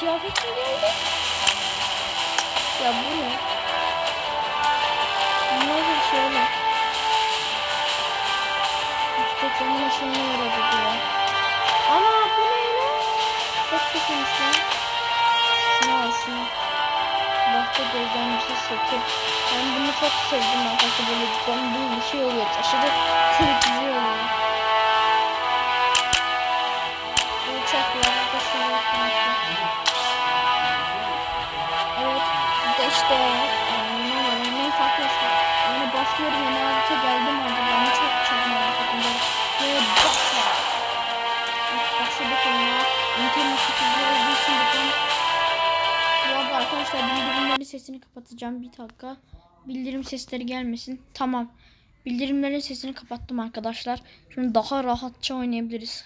Kıyafet mi geldi? Ya bu ne? Nasıl bir şey oğlum? İşte senin yaşını uğradı diyor. Ana bu ne lan? Çok kötüymüş lan. Şunu al şunu. Bahçe gözlemcisi seti. Ben bunu çok sevdim arkadaşlar. Böyle donduğu bir şey oluyor. Aşırı kırıcı oluyor. İşte var? Neyse arkadaşlar. Yani başlıyorum. Yeni harita geldi mi acaba? Onu çok çok merak ettim. Ve başla. Başladık oyuna. İnternet hızlı olduğu için bakın. Bu arada arkadaşlar bildirimlerin sesini kapatacağım. Bir dakika. Bildirim sesleri gelmesin. Tamam. Bildirimlerin sesini kapattım arkadaşlar. Şimdi daha rahatça oynayabiliriz.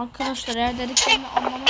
Arkadaşlar eğer dediklerini anlamak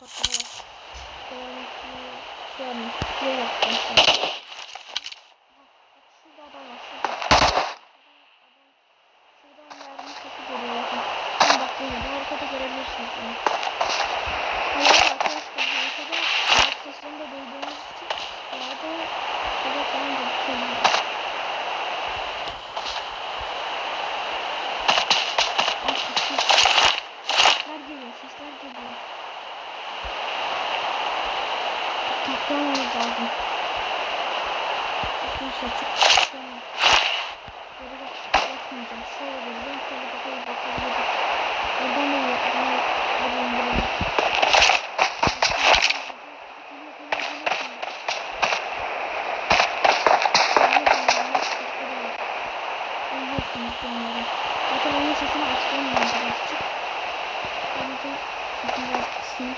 geliyor ben korkmaya bak. Devam etmeye şey yapayım. Şuraya yaptım. Bak şurada adam var şurada. Adam, şuradan mermi sesi geliyor bakın. Tam baktığınız haritada görebilirsiniz onu. Hayır arkadaşlar haritada ayak seslerini de duyduğunuz için herhalde şurada falan gözüküyor. Ay, sesler. Sesler geliyor, sesler geliyor. Taklamamız lazım. Arkadaşlar çok taklamamız. Böyle de çıkartmayacağım. Şöyle geleceğim, şöyle de böyle bakabilirim. Buradan da yapacağım. Buradan buradan. Geliyor, geliyor, geliyor şimdi. Geliyor şimdi, ayak sesleri var. Duyuyorsunuz onları. Zaten onun sesini açacağım ben birazcık. Böylece sesini biraz kısayım.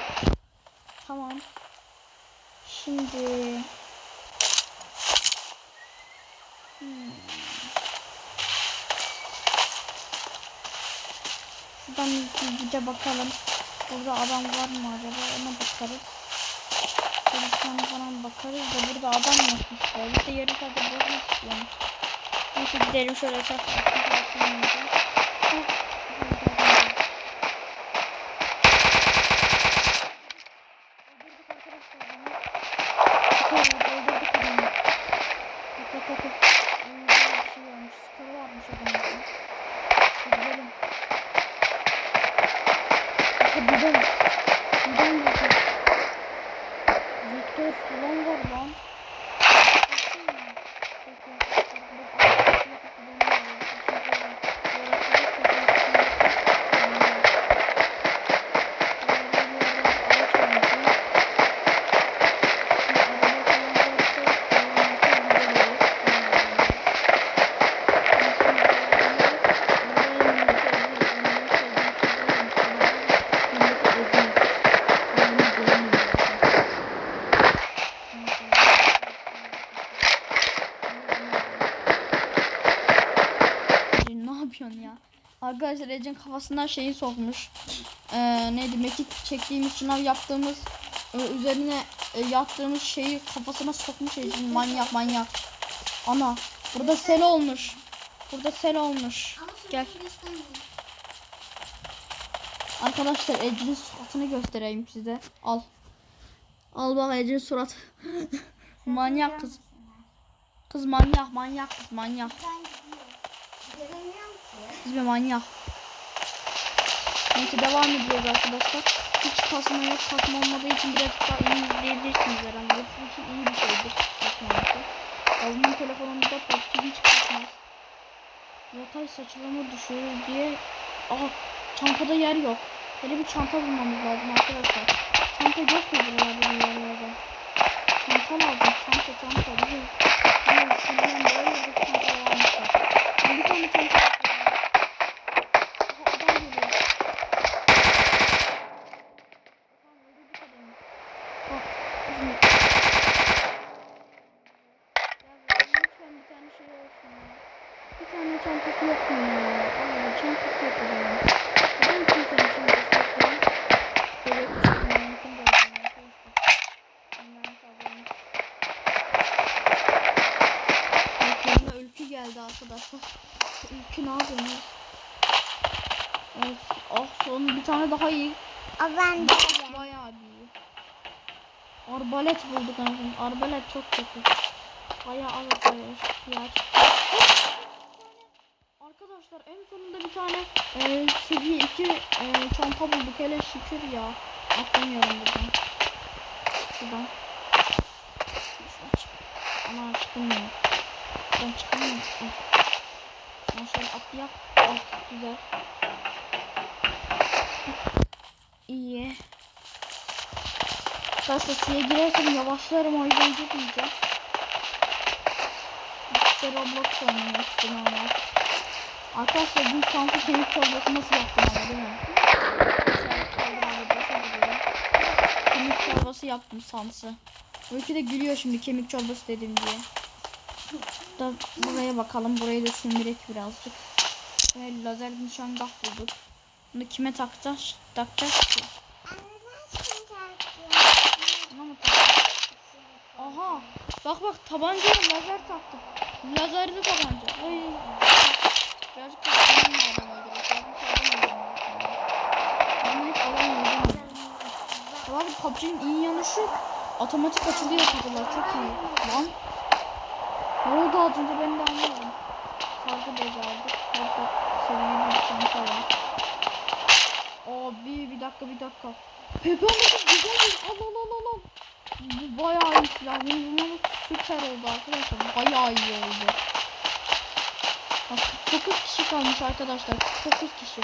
Tamam. Şimdi... Hmm. Gizlice bakalım. Burada adam var mı acaba? Ona bakarız. Polisine falan bakarız da burada adam yokmuş. be. Bir de yarı saate bozmak istiyorum. Neyse gidelim şöyle etrafta Arkadaşlar Ece'nin kafasından şeyi sokmuş. Ee, neydi? Mekik çektiğimiz sınav yaptığımız e, üzerine e, yattığımız şeyi kafasına sokmuş Ece'nin manyak manyak. Ana burada sel olmuş. Burada sel olmuş. Gel. Arkadaşlar Ece'nin suratını göstereyim size. Al. Al bak Ece'nin surat. manyak kız. Kız manyak manyak kız manyak. Kız bir manyak. Neyse devam ediyoruz arkadaşlar. Hiç kasma yok. Kasma olmadığı için birazcık daha iyi izleyebilirsiniz herhalde. Bu için iyi bir şeydir. Kasmaması. Babamın telefonunda PUBG hiç kasmaz. Yatay saçılama düşürür diye. Aha çantada yer yok. Böyle bir çanta bulmamız lazım arkadaşlar. Çanta yok mu buralarda bir yerlerde? Çanta lazım. Çanta çanta. Bizim Hayır, şuradan böyle bir çanta varmışlar. Bir tane çanta var. Aha, adam geliyor. Tamam, öldürdük adamı. Bak, bizim- Ya böyle lütfen bir tane şey olsun ya. Bir tane çantası yok mu ya? Allah çantası yok adamın. Neden kimsenin çantası yok ya? Bebek kuşağının mümkün de olsun arkadaşlar. Ondan sağlamış. Ekranına ülkü geldi arkadaşlar. Ne? Evet. Ah son bir tane daha iyi. Ben. Bayağı iyi. Arbalet bulduk anasını. Arbalet çok kötü. Bayağı az yer. Tane e, seviye 2 e, çanta bulduk. Hele şükür ya. Atlamayalım buradan. Şuradan. Ana çıkılmıyor. Buradan çıkamıyor. Şuradan şöyle atlayak. Ah güzel. İyi. Suya girersem yavaşlarım o yüzden gitmeyeceğim. İşte Roblox oynuyor normal. Arkadaşlar dün şanslı kemik çorbası nasıl yaptım ama değil mi? Kemik çorbası yaptım sansı. Öykü de gülüyor şimdi kemik çorbası dedim diye. Da buraya bakalım. Burayı da sindirek birazcık. Ve lazer nişangah bulduk. Bunu kime takacağız? Takacağız ki. Aha. Bak bak tabancaya lazer taktım. Lazerli tabanca. Ay. Birazcık da göre. Birazcık da alamıyorum. Ama hiç alamıyorum. Abi PUBG'nin iyi yanı şu. Otomatik açılıyor kapılar. Çok iyi. Lan. Ne oldu az önce ben de anlamadım. Sargı. Orada sevgili bir çanta var. Abi bir dakika bir dakika. Pepe anlatıp güzel bir al al al al. Bu bayağı iyi silah. Bunu bulmamız süper oldu arkadaşlar. Bayağı iyi oldu. Bak 49 kişi kalmış arkadaşlar. 49 kişi.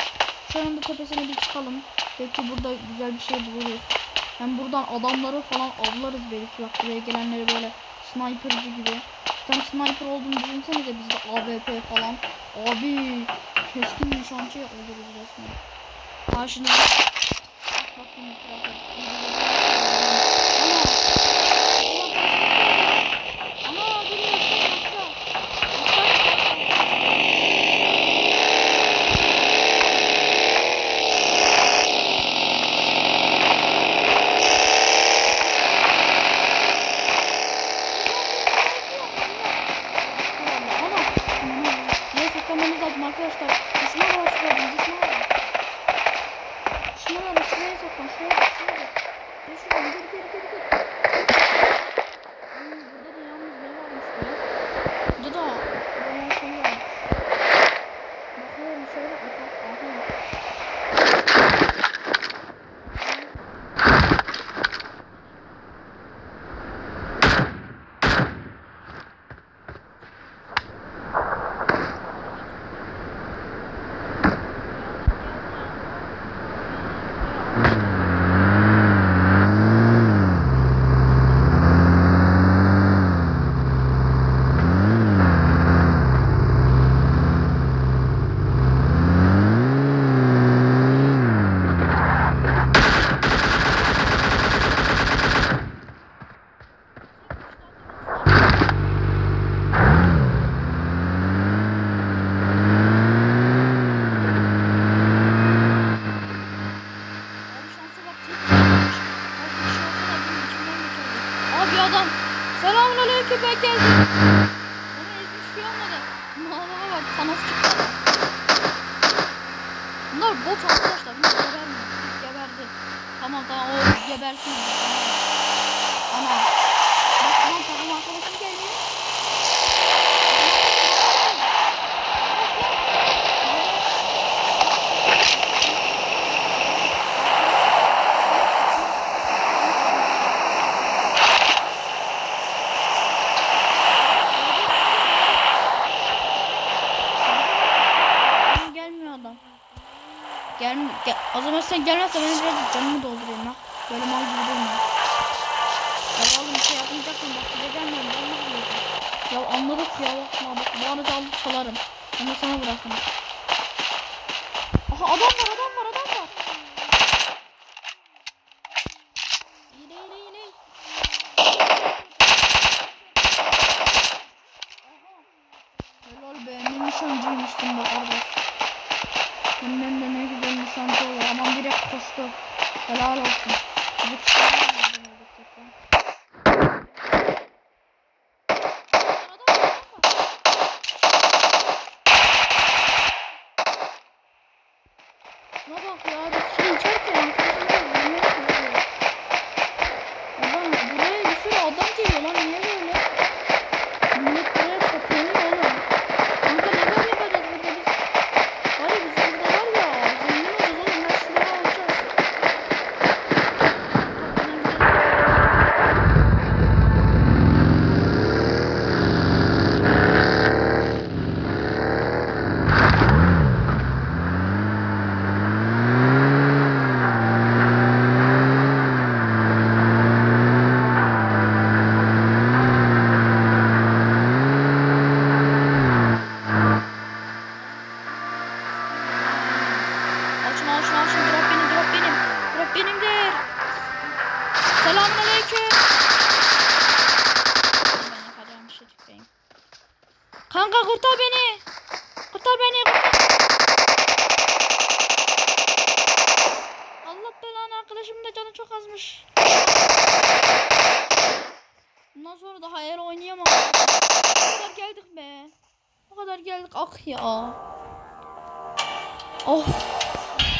Şu anda tepesine bir çıkalım. Belki burada güzel bir şey buluruz. Hem buradan adamları falan avlarız belki. Bak buraya gelenleri böyle sniperci gibi. Bir tane sniper olduğunu düşünsenize bizde AWP falan. Abi keskin nişancı oluruz resmen. Ha şimdi bak bakayım etrafa. Ana! Ana geliyor aşağı aşağı. Ana! Buraya saklamamız lazım arkadaşlar. Düşman var şurada. Düşman var. Düşman var. Şuraya saklan. Şuraya bak. Şuraya bak. Gel şuradan. Gel gel gel gel. Ay, Burada da yalnız ne varmış be? Burada da bayağı şey var. Bakıyorum şöyle atak. Aha. Abi şansa bak tek kalmış. Abi bir şey olsa da bunun içinden geçerdi. Abi adam. Selamun aleyküm ben geldim. Bana ezmiş şey olmadı. Adama bak kanat çıktı. Bunlar bot arkadaşlar. Bunlar gebermiyor. Geberdi. Tamam tamam o gebersin. Ama. Bak tamam takım arkadaşım geldi. Ama gelmiyor adam. Gel. O zaman sen gelmezse benim biraz canımı doldurayım ha. Böyle mal gibi durma. Ya oğlum bir şey yapmayacaksan bak bize gelmiyorum. Ben ne yapacağım? Ya anladık ya bakma bak. Bu arada alıp çalarım. Onu sana bırakın. Aha adam var adam var adam var. Değil iyi değil. Helal be ne nişancıymışsın be. Senden de ne olur. Aman direkt koştu. Helal olsun. Bizi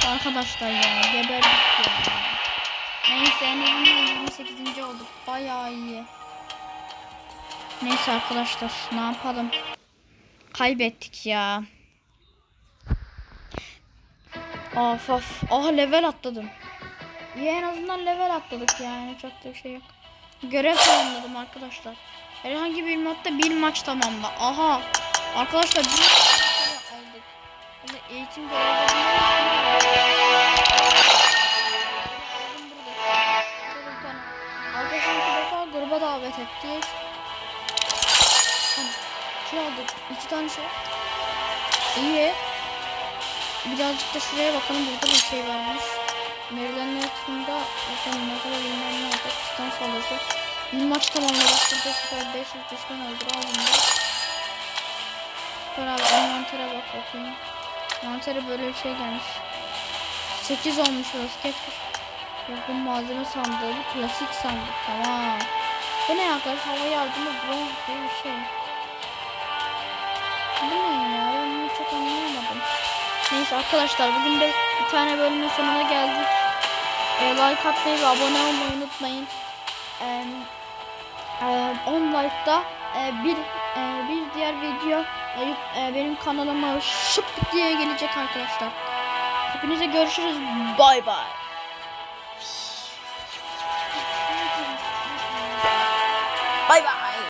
Arkadaşlar ya geberdik ya. Neyse azından 28. olduk. Bayağı iyi. Neyse arkadaşlar ne yapalım. Kaybettik ya. Of of. Aha level atladım. İyi en azından level atladık yani. Çok da bir şey yok. Görev tamamladım arkadaşlar. Herhangi bir modda bir maç tamamla. Aha. Arkadaşlar bir maç aldık. Eğitim görevlerini ettik. Hani Şey aldık. iki tane şey. İyi. Birazcık da şuraya bakalım. Burada bir şey varmış. Verilenler kısmında bakalım ne kadar bilmem ne olacak. Piston saldırısı. Bir maç tamamladık. Burada süper 500 düşman öldür. Al bunu da. Süper abi envantere bak bakayım. Envantere böyle bir şey gelmiş. 8 olmuş orası. Keşke. Bu malzeme sandığı. Bu klasik sandık. Tamam. Bu ne arkadaş? Hava yardımı bronz diye bir şey. Bu ne ya? Ben bunu çok anlayamadım. Neyse arkadaşlar bugün de bir tane bölümün sonuna geldik. E, like atmayı ve abone olmayı unutmayın. E, e, 10 like'da e, bir e, bir diğer video e, e, benim kanalıma şıp diye gelecek arkadaşlar. Hepinize görüşürüz. Bay bay. Bay bay.